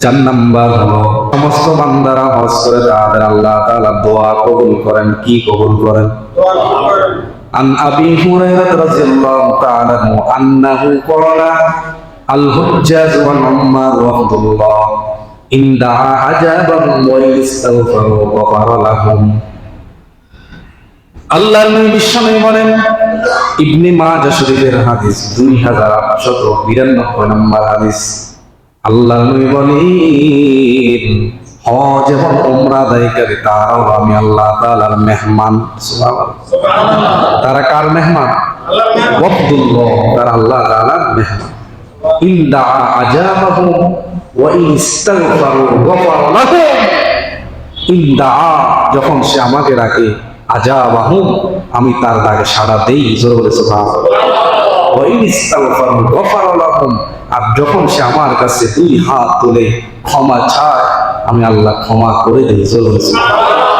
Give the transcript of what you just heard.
চার নাম্বার হলো সমস্ত বান্দারা হজ করে তাদের আল্লাহ তাআলা দোয়া কবুল করেন কি কবুল করেন عن أبي هريرة رضي الله تعالى عنه أنه قال الحجاج والعمار وعبد الله إن دعا عجابا وإن استغفروا غفر لهم আল্লাহ নবী বিশ্বনবী বলেন ইবনে মাজাহ শরীফের হাদিস দুই হাজার আটশত বিরানব্বই নম্বর হাদিস আল্লাহ নবী বলেন হজ এবং উমরা আদায়কারী তারাও আমি আল্লাহ তাআলার মেহমান। তারা কার মেহমান? তারা আল্লাহ তাআলার মেহমান। ইন্দা আজাবাহু ওয়া ইস্তাগফারু গফার লাহুম। ইন্দা যখন সে আমাকে ডাকে আজাবাহু আমি তার ডাকে সাড়া দেই। জোর বলে সুবহানাল্লাহ। ওয়া ইস্তাগফারু গফার লাহুম আর যখন সে আমার কাছে দুই হাত তুলে ক্ষমা চায়, আমি আল্লাহ ক্ষমা করে দিই সুবহানাল্লাহ